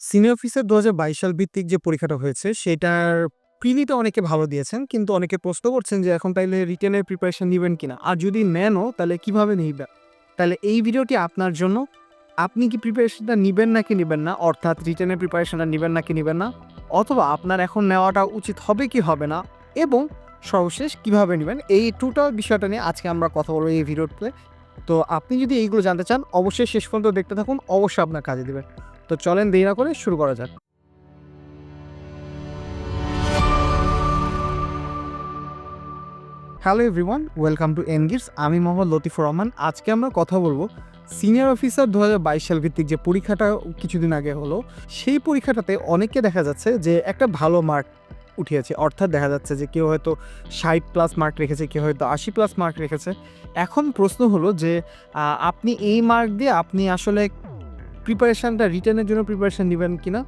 Senior officer দু সাল ভিত্তিক যে পরীক্ষাটা হয়েছে, সেটার প্রিলিটা অনেকে ভালো দিয়েছেন, কিন্তু অনেকে প্রশ্ন করছেন যে এখন তাইলে রিটেনের প্রিপারেশন নেবেন কিনা? আর যদি নেনও তাহলে কীভাবে নিবেন তাহলে এই ভিডিওটি আপনার জন্য। আপনি কি প্রিপারেশনটা নেবেন নাকি নেবেন না? অর্থাৎ রিটেনের প্রিপারেশনটা নেবেন নাকি নেবেন না? অথবা আপনার এখন নেওয়াটা উচিত হবে কি হবে না? এবং সর্বশেষ কীভাবে নেবেন? এই টোটাল বিষয়টা নিয়ে আজকে আমরা কথা বলব এই ভিডিওতে তো। আপনি যদি এইগুলো জানতে চান, অবশ্যই শেষ পর্যন্ত দেখতে থাকুন। অবশ্যই আপনার কাজে দেবে তো চলেন দেরি না করে শুরু করা যাক। হ্যালো এভরিওয়ান, ওয়েলকাম টু এনগিটস আমি মোহাম্মদ লতিফুর রহমান। আজকে আমরা কথা বলব সিনিয়র অফিসার দু হাজার বাইশ সাল ভিত্তিক যে পরীক্ষাটা কিছুদিন আগে হলো, সেই পরীক্ষাটাতে অনেকে দেখা যাচ্ছে যে একটা ভালো মার্ক উঠিয়েছে। অর্থাৎ দেখা যাচ্ছে যে কেউ হয়তো ষাট প্লাস মার্ক রেখেছে, কেউ হয়তো আশি প্লাস মার্ক রেখেছে। এখন প্রশ্ন হলো যে আপনি এই মার্ক দিয়ে আপনি আসলে প্রিপারেশানটা রিটার্নের জন্য প্রিপারেশান নেবেন কি না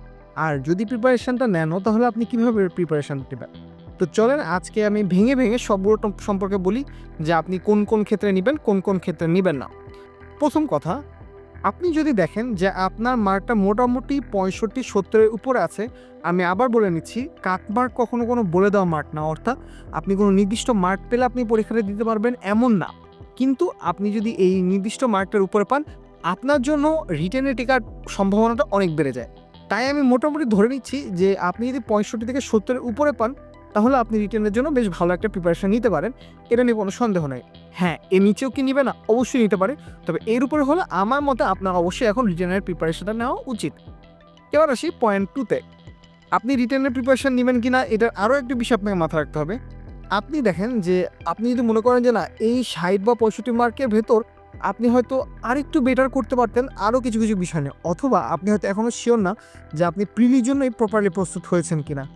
আর যদি প্রিপারেশানটা নেন তাহলে আপনি কীভাবে প্রিপারেশান নেবেন? তো চলেন আজকে আমি ভেঙে ভেঙে সবগুলো সম্পর্কে বলি যে আপনি কোন কোন ক্ষেত্রে নেবেন, কোন কোন ক্ষেত্রে নেবেন না। প্রথম কথা, আপনি যদি দেখেন যে আপনার মার্কটা মোটামুটি পঁয়ষট্টি, সত্তরের উপরে আছে, আমি আবার বলে নিচ্ছি, কাট মার্ক কখনো কোনো বলে দেওয়া মার্ক না, অর্থাৎ আপনি কোনো নির্দিষ্ট মার্ক পেলে আপনি পরীক্ষাটা দিতে পারবেন এমন না। কিন্তু আপনি যদি এই নির্দিষ্ট মার্কটার উপরে পান আপনার জন্য রিটেনে টেকার সম্ভাবনাটা অনেক বেড়ে যায়। তাই আমি মোটামুটি ধরে নিচ্ছি যে আপনি যদি পঁয়ষট্টি থেকে সত্তরের উপরে পান, তাহলে আপনি রিটেনের জন্য বেশ ভালো একটা প্রিপারেশন নিতে পারেন। এটা নিয়ে কোনো সন্দেহ নেই। হ্যাঁ এর নিচেও কি নিবে না? অবশ্যই নিতে পারে। তবে এর উপরে হলে আমার মতে আপনার অবশ্যই এখন রিটেনের প্রিপারেশনটা নেওয়া উচিত। এবার আসি পয়েন্ট টুতে আপনি রিটার্নের প্রিপারেশন নেবেন কি না এটার আরও একটি বিষয় আপনাকে মাথায় রাখতে হবে। আপনি দেখেন যে, আপনি যদি মনে করেন যে না, এই ষাট বা পঁয়ষট্টি মার্কের ভেতর আপনি হয়তো আরেকটু বেটার করতে পারতেন আরও কিছু কিছু বিষয় নিয়ে। অথবা আপনি হয়তো এখনও শিওর না যে আপনি প্রিলির জন্যই প্রপারলি প্রস্তুত হয়েছেন কিনা।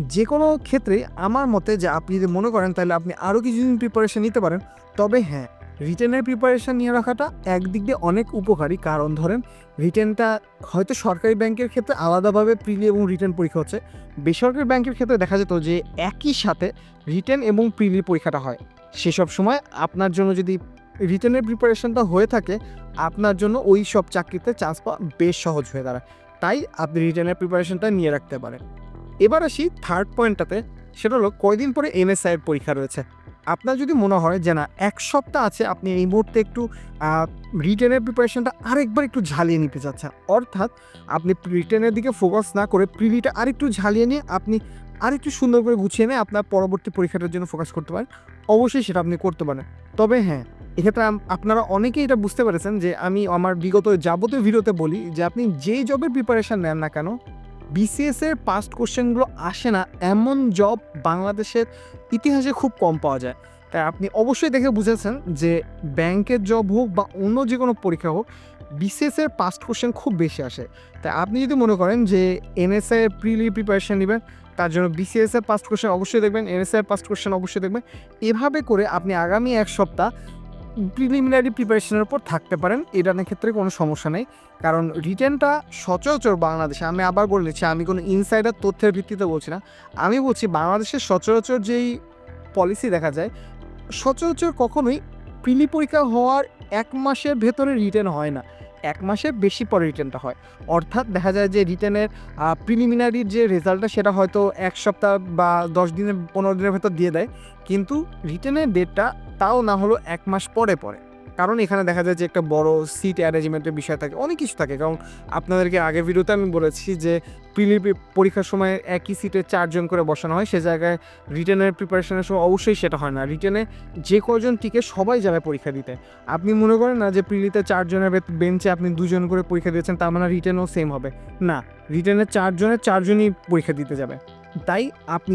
যে কোনো ক্ষেত্রে আমার মতে যে আপনি যদি মনে করেন তাহলে আপনি আরও কিছুদিন প্রিপারেশন নিতে পারেন। তবে হ্যাঁ রিটেনের প্রিপারেশান নিয়ে রাখাটা একদিক দিয়ে অনেক উপকারী। কারণ ধরেন রিটেনটা হয়তো সরকারি ব্যাংকের ক্ষেত্রে আলাদাভাবে প্রিলি এবং রিটেন পরীক্ষা হচ্ছে। বেসরকারি ব্যাংকের ক্ষেত্রে দেখা যেত যে একই সাথে রিটেন এবং প্রিলি পরীক্ষাটা হয়। সেসব সময় আপনার জন্য যদি রিটেনের প্রিপারেশনটা হয়ে থাকে, আপনার জন্য ওই সব চাকরিতে চান্স পাওয়া বেশ সহজ হয়ে দাঁড়ায়। তাই আপনি রিটেনের প্রিপারেশনটা নিয়ে রাখতে পারেন। এবার আসি থার্ড পয়েন্টটাতে সেটা হলো কয়দিন পরে এনএসআই এর পরীক্ষা রয়েছে। আপনার যদি মনে হয় যে না, এক সপ্তাহ আছে, আপনি এই মুহূর্তে একটু রিটেনের প্রিপারেশনটা আরেকবার একটু ঝালিয়ে নিতে চাচ্ছেন, অর্থাৎ আপনি রিটেনের দিকে ফোকাস না করে প্রিলিটা আরেকটু ঝালিয়ে নিয়ে আপনি আরেকটু সুন্দর করে গুছিয়ে নিয়ে আপনার পরবর্তী পরীক্ষাটার জন্য ফোকাস করতে পারেন, অবশ্যই সেটা আপনি করতে পারেন। তবে হ্যাঁ এক্ষেত্রে আপনারা অনেকেই এটা বুঝতে পেরেছেন যে আমি আমার বিগত যাবতীয় ভিডিওতে বলি যে আপনি যেই জবের প্রিপারেশন নেন না কেন বিসিএস এর পাস্ট কোশ্চেনগুলো আসে না, এমন জব বাংলাদেশের ইতিহাসে খুব কম পাওয়া যায়। তাই আপনি অবশ্যই দেখে বুঝেছেন যে ব্যাংকের জব হোক বা অন্য যে কোনো পরীক্ষা হোক বিসিএস এর পাস্ট কোশ্চেন খুব বেশি আসে। তাই আপনি যদি মনে করেন যে এনএসআই এর প্রিলি প্রিপারেশান নেবেন, তার জন্য বিসিএস এর পাস্ট কোশ্চেন অবশ্যই দেখবেন এনএসআই এর পাস্ট কোশ্চেন অবশ্যই দেখবেন। এভাবে করে আপনি আগামী এক সপ্তাহ প্রিলিমিনারি প্রিপারেশনের উপর থাকতে পারেন। ইরানের ক্ষেত্রে কোনো সমস্যা নেই। কারণ রিটার্নটা সচরাচর বাংলাদেশে, আমি আবার বলেছি আমি কোনো ইনসাইডার তথ্যের ভিত্তিতে বলছি না। আমি বলছি বাংলাদেশের সচরাচর যেই পলিসি দেখা যায়, সচরাচর কখনোই প্রিলি পরীক্ষা হওয়ার এক মাসের ভেতরে রিটার্ন হয় না। এক মাসের বেশি পরে রিটার্নটা হয়। অর্থাৎ দেখা যায় যে রিটার্নের প্রিলিমিনারির যে রেজাল্টটা সেটা হয়তো এক সপ্তাহ বা দশ দিনের, পনেরো দিনের ভেতর দিয়ে দেয়। কিন্তু রিটার্নের ডেটটা তাও না হলো এক মাস পরে পরে। কারণ এখানে দেখা যায় যে একটা বড় সিট অ্যারেঞ্জমেন্টের বিষয় থাকে, অনেক কিছু থাকে। কারণ আপনাদেরকে আগের ভিডিওতে আমি বলেছি যে প্রিলি পরীক্ষার সময় একই সিটে চারজন করে বসানো হয়, সে জায়গায় রিটেনের প্রিপারেশনের সময় অবশ্যই সেটা হয় না। রিটেনে যে কজন টিকে সবাই যাবে পরীক্ষা দিতে। আপনি মনে করেন না যে প্রিলিতে চারজনের বেঞ্চে আপনি দুজন করে পরীক্ষা দিয়েছেন, তার মানে রিটেনও সেম হবে। না রিটেনের চারজনের চারজনই পরীক্ষা দিতে যাবে। তাই আপনি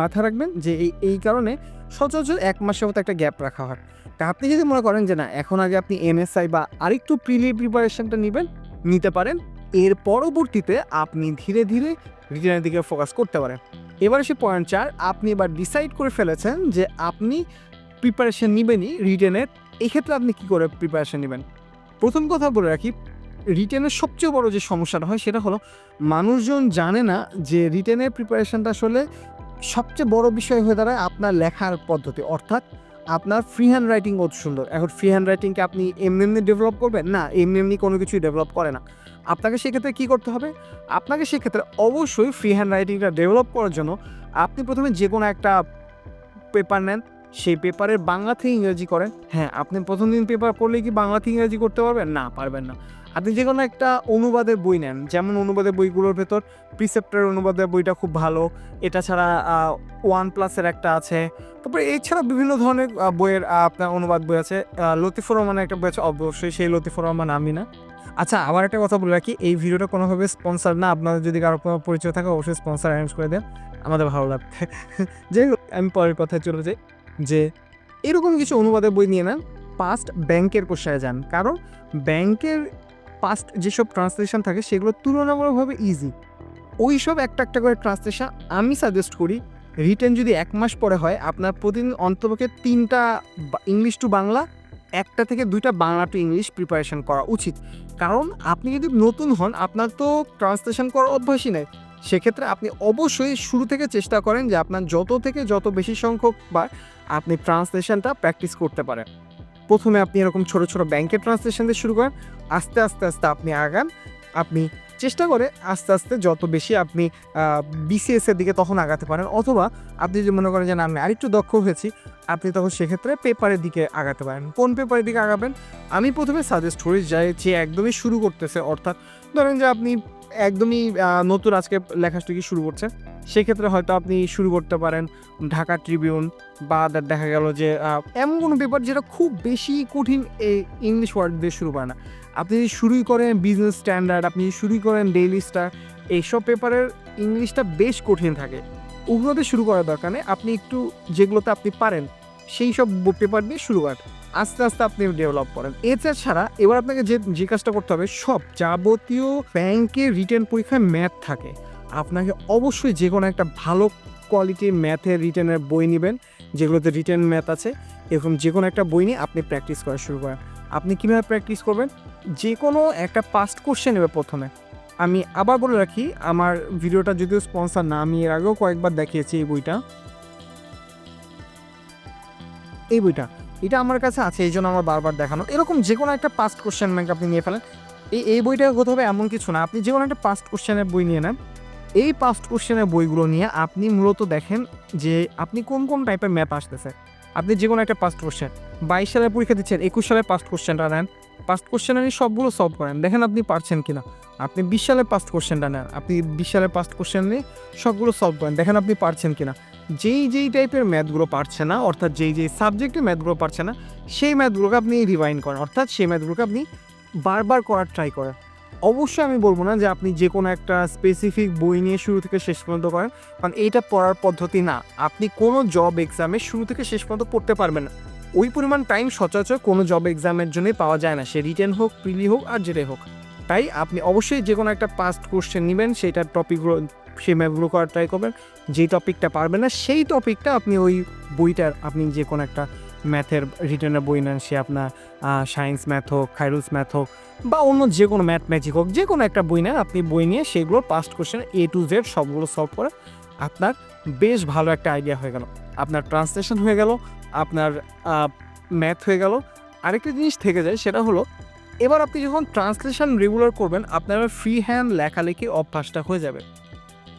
মাথা রাখবেন যে এই এই কারণে সচরাচর এক মাসের মতো একটা গ্যাপ রাখা হয়। তা আপনি যদি মনে করেন যে না, এখন আগে আপনি এনএসআই বা আরেকটু প্রিলি প্রিপারেশনটা নেবেন, নিতে পারেন। এর পরবর্তীতে আপনি ধীরে ধীরে রিটার্নের দিকে ফোকাস করতে পারেন। এবার এসে পয়েন্ট চার, আপনি এবার ডিসাইড করে ফেলেছেন যে আপনি প্রিপারেশন নেবেনই রিটেনের এক্ষেত্রে আপনি কি করে প্রিপারেশন নেবেন? প্রথম কথা বলে রাখি রিটেনের সবচেয়ে বড় যে সমস্যাটা হয় সেটা হলো, মানুষজন জানে না যে রিটেনের প্রিপারেশনটা আসলে সবচেয়ে বড় বিষয় হয়ে দাঁড়ায় আপনার লেখার পদ্ধতি। অর্থাৎ আপনার ফ্রি হ্যান্ড রাইটিং অত সুন্দর। এখন ফ্রি হ্যান্ড রাইটিংকে আপনি এমনি এমনি ডেভেলপ করবেন? না, এমনি এমনি কোনো কিছুই ডেভেলপ করে না। আপনাকে সেক্ষেত্রে কী করতে হবে? আপনাকে সেক্ষেত্রে অবশ্যই ফ্রি হ্যান্ড রাইটিংটা ডেভেলপ করার জন্য আপনি প্রথমে যে কোনো একটা পেপার নেন। সেই পেপারের বাংলা থেকে ইংরেজি করেন। হ্যাঁ আপনি প্রথম দিন পেপার পড়লে কি বাংলা থেকে ইংরেজি করতে পারবেন? না পারবেন না। আপনি যে কোনো একটা অনুবাদের বই নেন, যেমন অনুবাদের বইগুলোর ভেতর প্রিসেপ্টের অনুবাদের বইটা খুব ভালো, এটা ছাড়া ওয়ান প্লাসের একটা আছে, তারপরে এছাড়া বিভিন্ন ধরনের বইয়ের আপনার অনুবাদ বই আছে লতিফুর রহমানের একটা বই আছে, অবশ্যই সেই লতিফুর রহমান আমি না। আচ্ছা আবার একটা কথা বলে রাখি, এই ভিডিওটা কোনোভাবে স্পন্সার না, আপনাদের যদি কারও কোনো পরিচয় থাকে, অবশ্যই স্পন্সার অ্যারেঞ্জ করে দেন, আমাদের ভালো লাগবে। যাই হোক, আমি পরের কথায় চলে যাই, যে এরকম কিছু অনুবাদের বই নিয়ে নেন পাস্ট ব্যাংকের কোষায় যান, কারণ ব্যাংকের পাস্ট যেসব ট্রান্সলেশন থাকে, সেগুলো তুলনামূলকভাবে ইজি ওই সব একটা একটা করে ট্রান্সলেশন আমি সাজেস্ট করি রিটেন যদি এক মাস পরে হয়, আপনার প্রতিদিন অন্তপক্ষে তিনটা ইংলিশ টু বাংলা, একটা থেকে দুইটা বাংলা টু ইংলিশ প্রিপারেশন করা উচিত। কারণ আপনি যদি নতুন হন, আপনার তো ট্রান্সলেশন করার অভ্যাসই নেই। সেক্ষেত্রে আপনি অবশ্যই শুরু থেকে চেষ্টা করেন যে আপনার যত থেকে যত বেশি সংখ্যক বার আপনি ট্রান্সলেশনটা প্র্যাকটিস করতে পারেন। প্রথমে আপনি এরকম ছোট ছোট ব্যাংকের ট্রান্সলেশন দিয়ে শুরু করেন। আস্তে আস্তে আস্তে আপনি আগান, আপনি চেষ্টা করে আস্তে আস্তে যত বেশি আপনি বিসিএস এর দিকে তখন আগাতে পারেন। অথবা আপনি যদি মনে করেন যে না, আমি আরেকটু দক্ষ হয়েছি, আপনি তখন সেক্ষেত্রে পেপারের দিকে আগাতে পারেন। কোন পেপারের দিকে আগাবেন? আমি প্রথমে সাজেস্ট করি যে যে একদমই শুরু করতেছে, অর্থাৎ ধরেন যে আপনি একদমই নতুন আজকে লেখাটি শুরু করছে, সেক্ষেত্রে হয়তো আপনি শুরু করতে পারেন ঢাকা ট্রিবিউন বা দেখা গেল যে এমন কোনো পেপার যেটা খুব বেশি কঠিন এই ইংলিশ ওয়ার্ড দিয়ে শুরু করে না। আপনি যদি শুরুই করেন বিজনেস স্ট্যান্ডার্ড আপনি যদি শুরুই করেন ডেইলি স্টার এইসব পেপারের ইংলিশটা বেশ কঠিন থাকে। ওগুলোতে শুরু করার দরকার নেই, আপনি একটু যেগুলোতে আপনি পারেন সেই সব পেপার দিয়ে শুরু করেন, আস্তে আস্তে আপনি ডেভেলপ করেন। এছাড়া ছাড়া এবার আপনাকে যে যে কাজটা করতে হবে, সব যাবতীয় ব্যাংকের রিটেন পরীক্ষায় ম্যাথ থাকে। আপনাকে অবশ্যই যে কোনো একটা ভালো কোয়ালিটির ম্যাথের রিটেনের বই নেবেন, যেগুলোতে রিটেন ম্যাথ আছে, এরকম যে কোনো একটা বই নিয়ে আপনি প্র্যাকটিস করা শুরু করেন। আপনি কীভাবে প্র্যাকটিস করবেন? যে কোনো একটা পাস্ট কোশ্চেন নেবে প্রথমে। আমি আবার বলে রাখি, আমার ভিডিওটা যদিও স্পন্সার না, আমি এর আগেও কয়েকবার দেখিয়েছি এই বইটা। এই বইটা, এটা আমার কাছে আছে, এই জন্য আমার বারবার দেখানো। এরকম যে কোনো একটা পাস্ট কোশ্চেন ব্যাংক আপনি নিয়ে ফেলেন। এই এই বইটা হতে হবে এমন কিছু না, আপনি যে কোনো একটা পাস্ট কোশ্চেনের বই নিয়ে নেন। এই পাস্ট কোশ্চেনের বইগুলো নিয়ে আপনি মূলত দেখেন যে আপনি কোন কোন টাইপের ম্যাথ আসতেছে। আপনি যে কোনো একটা পাস্ট কোশ্চেন বাইশ সালের পরীক্ষা দিচ্ছেন, একুশ সালের পাস্ট কোশ্চেনটা নেন পাস্ট কোশ্চেন নিয়ে সবগুলো সলভ করেন। দেখেন আপনি পারছেন কিনা। আপনি বিশ সালের পাস্ট কোশ্চেনটা নেন। আপনি বিশ সালের পাস্ট কোশ্চেন নিয়ে সবগুলো সলভ করেন। দেখেন আপনি পারছেন কিনা। যেই যেই টাইপের ম্যাথগুলো পারছে না, অর্থাৎ যেই যেই সাবজেক্টের ম্যাথগুলো পারছে না, সেই ম্যাথগুলোকে আপনি রিভাইন করেন। অর্থাৎ সেই ম্যাথগুলোকে আপনি বারবার করার ট্রাই করেন। অবশ্যই আমি বলব না যে আপনি যে কোনো একটা স্পেসিফিক বই নিয়ে শুরু থেকে শেষ পর্যন্ত করেন। কারণ এইটা পড়ার পদ্ধতি না। আপনি কোনো জব এক্সামে শুরু থেকে শেষ পর্যন্ত পড়তে পারবেন না। ওই পরিমাণ টাইম সচরাচর কোনো জব এক্সামের জন্যই পাওয়া যায় না। সে রিটেন হোক প্রিলি হোক, আর যেটাই হোক। তাই আপনি অবশ্যই যে কোনো একটা পাস্ট কোশ্চেন নেবেন, সেইটার টপিকগুলো সেই ম্যাপগুলো করার ট্রাই করবেন। যেই টপিকটা পারবেন না, সেই টপিকটা আপনি ওই বইটার, আপনি যে কোনো একটা ম্যাথের রিটেনের বই নেন, সে আপনার সায়েন্স ম্যাথ হোক খাইরুস ম্যাথ হোক, বা অন্য যে কোনো ম্যাথ ম্যাজিক হোক যে কোনো একটা বই নেন, আপনি বই নিয়ে সেগুলো past question A to Z সবগুলো সলভ করে আপনার বেশ ভালো একটা আইডিয়া হয়ে গেল। আপনার ট্রান্সলেশন হয়ে গেল আপনার ম্যাথ হয়ে গেল। আরেকটা জিনিস থেকে যায়, সেটা হলো, এবার আপনি যখন ট্রান্সলেশন রেগুলার করবেন, আপনার ফ্রি হ্যান্ড লেখালেখি অভ্যাসটা হয়ে যাবে।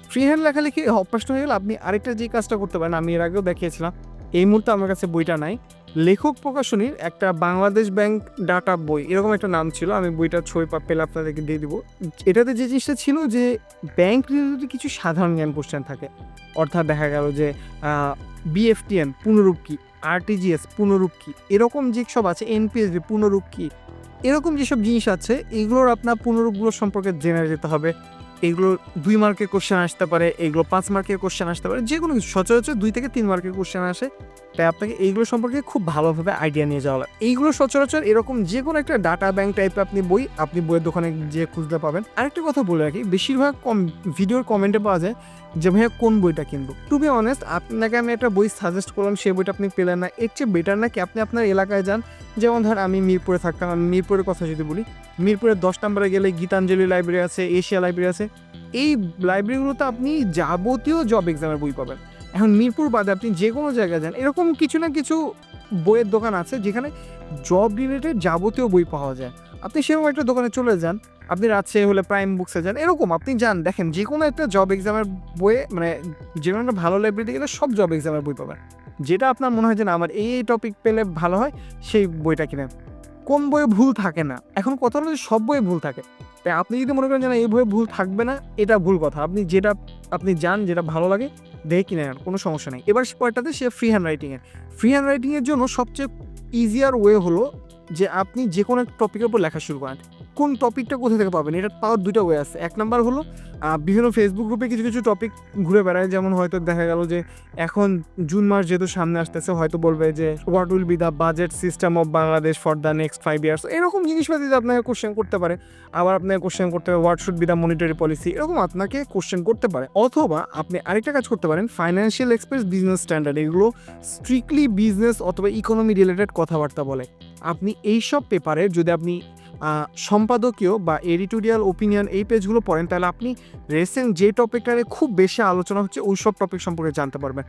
ফ্রি হ্যান্ড লেখালেখি অভ্যাসটা হয়ে গেলে আপনি আরেকটা যে কাজটা করতে পারেন, আমি এর আগেও দেখিয়েছিলাম, এই মুহূর্তে আমার কাছে বইটা নাই। লেখক প্রকাশনীর একটা বাংলাদেশ ব্যাংক ডাটা বই, এরকম একটা নাম ছিল, আমি বইটা ছবি পা- পেলে আপনাদেরকে দিয়ে দিব। এটাতে যে জিনিসটা ছিল যে ব্যাংক রিলেটেড কিছু সাধারণ জ্ঞান কোশ্চেন থাকে, অর্থাৎ দেখা গেল যে বিএফটিএন পুনরূপ কি আরটিজিএস পুনরূপ কি এরকম যেসব আছে এনপিএসবি পুনরূপ কি এরকম যেসব জিনিস আছে, এগুলোর আপনার পুনরূপগুলো সম্পর্কে জেনে যেতে হবে। এগুলো দুই মার্কের কোশ্চেন আসতে পারে, এগুলো পাঁচ মার্কের কোশ্চেন আসতে পারে যে কোনো কিছু, সচরাচর দুই থেকে তিন মার্কের কোশ্চেন আসে। তাই আপনাকে এইগুলো সম্পর্কে খুব ভালোভাবে আইডিয়া নিয়ে যাওয়া এইগুলো সচরাচর এরকম যে কোনো একটা ডাটা ব্যাংক টাইপের আপনি বই, আপনি বইয়ের দোকানে যে খুঁজতে পাবেন। আরেকটা কথা বলে রাখি, বেশিরভাগ কম ভিডিওর কমেন্টে পাওয়া যায় যে, ভাইয়া, কোন বইটা কিনবো? টু বি অনেস্ট আপনাকে আমি একটা বই সাজেস্ট করলাম, সেই বইটা আপনি পেলেন না। এর চেয়ে বেটার নাকি আপনি আপনার এলাকায় যান। যেমন ধর, আমি মিরপুরে থাকতাম। আমি মিরপুরের কথা যদি বলি, মিরপুরের দশ নম্বরে গেলে গীতাঞ্জলি লাইব্রেরি আছে, এশিয়া লাইব্রেরি আছে। এই লাইব্রেরিগুলোতে আপনি যাবতীয় জব এক্সামের বই পাবেন। এখন মিরপুর বাদে আপনি যে কোনো জায়গায় যান, এরকম কিছু না কিছু বইয়ের দোকান আছে যেখানে জব রিলেটেড যাবতীয় বই পাওয়া যায়। আপনি সেরকম একটা দোকানে চলে যান, আপনি রাজশাহী হলে প্রাইম বুকসে যান, এরকম আপনি যান। দেখেন যে কোনো একটা জব এক্সামের বইয়ে মানে যে কোনো একটা ভালো লাইব্রেরিতে গেলে সব জব এক্সামের বই পাবেন। যেটা আপনার মনে হয় যে, না, আমার এই টপিক পেলে ভালো হয়, সেই বইটা কিনেন। কোন বইয়ে ভুল থাকে না। এখন কথা হলো যে, সব বইয়ে ভুল থাকে। তাই আপনি যদি মনে করেন যে, না, এই বইয়ে ভুল থাকবে না, এটা ভুল কথা। আপনি যেটা, আপনি যান, যেটা ভালো লাগে দেখে কিনে নেন কোনো সমস্যা নেই। এবার পয়েন্টটাতে সে ফ্রি হ্যান্ড রাইটিংয়ের ফ্রি হ্যান্ড রাইটিংয়ের জন্য সবচেয়ে ইজিয়ার ওয়ে হলো যে আপনি যে কোনো একটা টপিকের উপর লেখা শুরু করেন। কোন টপিকটা কোথা থেকে পাবেন? এটা পাওয়ার দুটো ওয়ে আছে। এক নাম্বার হলো বিভিন্ন ফেসবুক গ্রুপে কিছু কিছু টপিক ঘুরে বেড়ায়। যেমন হয়তো দেখা গেল যে, এখন জুন মাস যেহেতু সামনে আসতেছে, হয়তো বলবে যে what will be the budget system of Bangladesh for the next five years এরকম জিনিসপাতি আপনাকে কোশ্চেন করতে পারে। আবার আপনাকে কোশ্চেন করতে পারে what should be the monetary policy এরকম আপনাকে কোশ্চেন করতে পারে। অথবা আপনি আরেকটা কাজ করতে পারেন ফাইন্যান্সিয়াল এক্সপ্রেস বিজনেস স্ট্যান্ডার্ড এগুলো স্ট্রিক্টলি বিজনেস অথবা ইকোনমি রিলেটেড কথাবার্তা বলে। আপনি এইসব পেপারে যদি আপনি সম্পাদকীয় বা এডিটোরিয়াল ওপিনিয়ন এই পেজগুলো পড়েন, তাহলে আপনি রেসেন্ট যে টপিকটা নিয়ে খুব বেশি আলোচনা হচ্ছে, ওই সব টপিক সম্পর্কে জানতে পারবেন।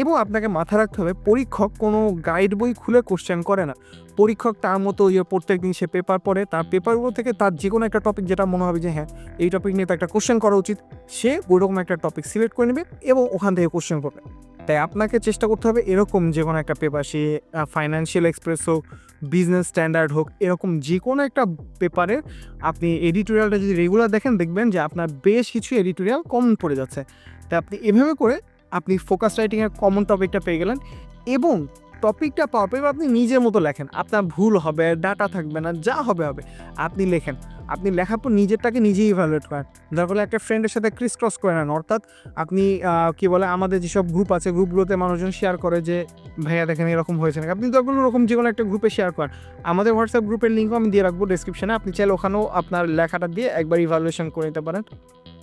এবং আপনাকে মাথায় রাখতে হবে, পরীক্ষক কোনো গাইড বই খুলে কোশ্চেন করে না। পরীক্ষক তার মতো ইয়ে প্রত্যেক দিন সে পেপার পড়ে, তার পেপারগুলো থেকে তার যে কোনো একটা টপিক যেটা মনে হবে যে হ্যাঁ এই টপিক নিয়ে তো একটা কোশ্চেন করা উচিত, সে ওইরকম একটা টপিক সিলেক্ট করে নেবে এবং ওখান থেকে কোশ্চেন করবে। তাই আপনাকে চেষ্টা করতে হবে এরকম যে কোনো একটা পেপার সে ফাইন্যান্সিয়াল এক্সপ্রেস হোক বিজনেস স্ট্যান্ডার্ড হোক, এরকম যে কোনো একটা পেপারে আপনি এডিটোরিয়ালটা যদি রেগুলার দেখেন, দেখবেন যে আপনার বেশ কিছু এডিটোরিয়াল কমন পড়ে যাচ্ছে। তাই আপনি এভাবে করে আপনি ফোকাস রাইটিংয়ের কমন টপিকটা পেয়ে গেলেন এবং টপিকটা পাওয়ার পর আপনি নিজের মতো লেখেন। আপনার ভুল হবে ডাটা থাকবে না, যা হবে হবে। আপনি লেখেন। আপনি লেখার পর নিজেরটাকে নিজেই ইভ্যালুয়েট করেন। যার ফলে একটা ফ্রেন্ডের সাথে ক্রিস ক্রস করে নেন, অর্থাৎ আপনি কি বলে, আমাদের যেসব গ্রুপ আছে গ্রুপগুলোতে মানুষজন শেয়ার করে যে, ভাইয়া, দেখেন এরকম হয়েছে নাকি? আপনি তখন ওরকম যে কোনো একটা গ্রুপে শেয়ার করেন। আমাদের হোয়াটসঅ্যাপ গ্রুপের লিঙ্কও আমি দিয়ে রাখব ডিসক্রিপশনে আপনি চাইলে ওখানেও আপনার লেখাটা দিয়ে একবার ইভালুয়েশন করে নিতে পারেন।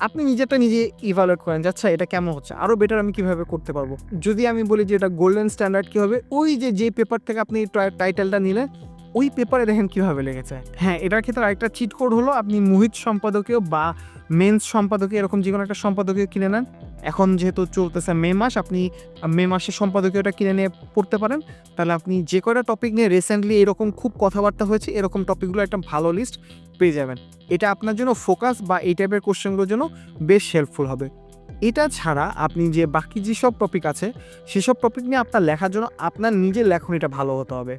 আপনি নিজেরটা নিজে ইভালুয়েট করেন যে আচ্ছা এটা কেমন হচ্ছে? আরও বেটার আমি কীভাবে করতে পারব? যদি আমি বলি যে, এটা গোল্ডেন স্ট্যান্ডার্ড কী হবে? ওই যে যে পেপার থেকে আপনি টাইটেলটা নিলেন ওই পেপারে দেখেন কীভাবে লেগেছে। হ্যাঁ এটার ক্ষেত্রে আরেকটা চিট কোড হলো, আপনি মোহিত সম্পাদকীয় বা মেন্স সম্পাদকীয় এরকম যে কোনো একটা সম্পাদকীয় কিনে নেন। এখন যেহেতু চলতেছে মে মাস, আপনি মে মাসের সম্পাদকীয়টা কিনে নিয়ে পড়তে পারেন। তাহলে আপনি যে কয়টা টপিক নিয়ে রিসেন্টলি এরকম খুব কথাবার্তা হয়েছে, এরকম টপিকগুলো একটা ভালো লিস্ট পেয়ে যাবেন। এটা আপনার জন্য ফোকাস বা এই টাইপের কোশ্চেনগুলোর জন্য বেশ হেল্পফুল হবে। এটা ছাড়া আপনি যে বাকি যেসব টপিক আছে, সেসব টপিক নিয়ে আপনার লেখার জন্য আপনার নিজের লেখনীটা ভালো হতে হবে।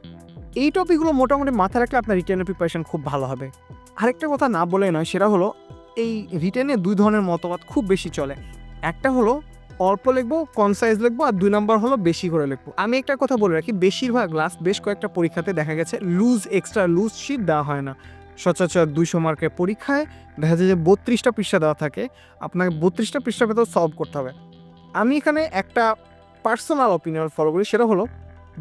এই টপিকগুলো মোটামুটি মাথায় রাখলে আপনার রিটার্নের প্রিপারেশন খুব ভালো হবে। আরেকটা কথা না বলে নয়, সেটা হলো এই রিটেনে দুই ধরনের মতবাদ খুব বেশি চলে। একটা হলো অল্প লিখব কনসাইজ লিখব, আর দুই নম্বর হলো বেশি করে লিখব। আমি একটা কথা বলে রাখি, বেশিরভাগ লাস্ট বেশ কয়েকটা পরীক্ষাতে দেখা গেছে লুজ এক্সট্রা লুজ শিট দেওয়া হয় না। সচরাচর দুইশো মার্কের পরীক্ষায় দেখা যায় যে বত্রিশটা পৃষ্ঠা দেওয়া থাকে, আপনাকে বত্রিশটা পৃষ্ঠার ভেতর সলভ করতে হবে। আমি এখানে একটা পার্সোনাল অপিনিয়ন ফলো করি, সেটা হলো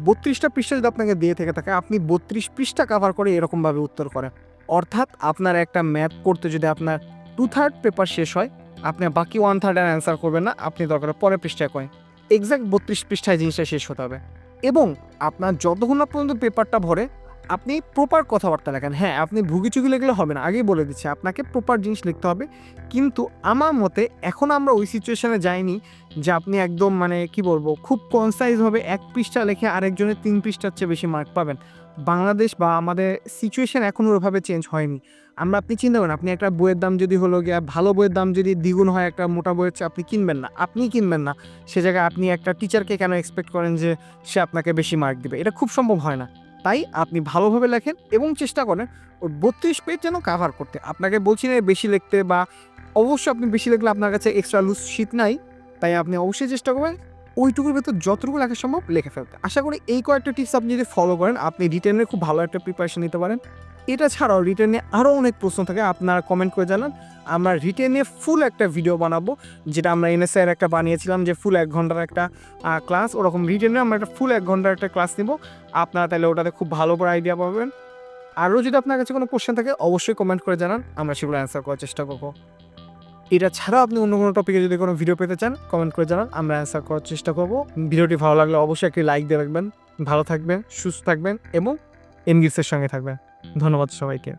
বত্রিশটা পৃষ্ঠা যদি আপনাকে দিয়ে থেকে থাকে, আপনি বত্রিশ পৃষ্ঠা কাভার করে এরকমভাবে উত্তর করেন। অর্থাৎ আপনার একটা ম্যাপ করতে যদি আপনার টু থার্ড পেপার শেষ হয়, আপনি বাকি ওয়ান থার্ড থার্ডের অ্যান্সার করবেন না, আপনি দরকার পরে পৃষ্ঠায় করেন। এক্স্যাক্ট বত্রিশ পৃষ্ঠায় জিনিসটা শেষ হতে হবে। এবং আপনার যতক্ষণ না পর্যন্ত পেপারটা ভরে আপনি প্রপার কথাবার্তা লেখেন। হ্যাঁ আপনি ভুগিচুগি লিখলে হবে না। আগেই বলে দিচ্ছি, আপনাকে প্রপার জিনিস লিখতে হবে। কিন্তু আমার মতে এখন আমরা ওই সিচুয়েশানে যাইনি যে আপনি একদম মানে কি বলব, খুব কনসাইজভাবে এক পৃষ্ঠা লেখে আরেকজনের তিন পৃষ্ঠার চেয়ে বেশি মার্ক পাবেন। বাংলাদেশ বা আমাদের সিচুয়েশন এখন ওইভাবে চেঞ্জ হয়নি। আমরা, আপনি চিন্তা করেন, আপনি একটা বইয়ের দাম যদি হলো গিয়া, ভালো বইয়ের দাম যদি দ্বিগুণ হয় একটা মোটা বইয়ের চেয়ে আপনি কিনবেন না। আপনি কিনবেন না। সে জায়গায় আপনি একটা টিচারকে কেন এক্সপেক্ট করেন যে সে আপনাকে বেশি মার্ক দিবে? এটা খুব সম্ভব হয় না। তাই আপনি ভালোভাবে লেখেন এবং চেষ্টা করেন ওই বত্রিশ পেজ যেন কাভার করতে। আপনাকে বলছি না বেশি লিখতে বা অবশ্যই আপনি বেশি লিখলে আপনার কাছে এক্সট্রা লুজ শীত নাই, তাই আপনি অবশ্যই চেষ্টা করবেন ওইটুকুর ভেতর যতটুকু লেখা সম্ভব লেখে ফেলতে। আশা করি এই কয়েকটা টিপস আপনি যদি ফলো করেন, আপনি রিটেনের খুব ভালো একটা প্রিপারেশন নিতে পারেন। এটা ছাড়াও রিটার্নে আরও অনেক প্রশ্ন থাকে, আপনারা কমেন্ট করে জানান। আমরা রিটেনে ফুল একটা ভিডিও বানাবো, যেটা আমরা এনএসআইয়ের একটা বানিয়েছিলাম যে ফুল এক ঘণ্টার একটা ক্লাস ওরকম রিটেনে আমরা একটা ফুল এক ঘণ্টার একটা ক্লাস নিব। আপনারা তাহলে ওটাতে খুব ভালো করে আইডিয়া পাবেন। আরও যদি আপনার কাছে কোনো কোশ্চেন থাকে, অবশ্যই কমেন্ট করে জানান। আমরা সেগুলো অ্যান্সার করার চেষ্টা করব। এটা ছাড়াও আপনি অন্য কোনো টপিকে যদি কোনো ভিডিও পেতে চান কমেন্ট করে জানান। আমরা অ্যান্সার করার চেষ্টা করব। ভিডিওটি ভালো লাগলে অবশ্যই একটি লাইক দিয়ে রাখবেন। ভালো থাকবেন, সুস্থ থাকবেন এবং এনগিসের সঙ্গে থাকবেন। ধন্যবাদ সবাইকে।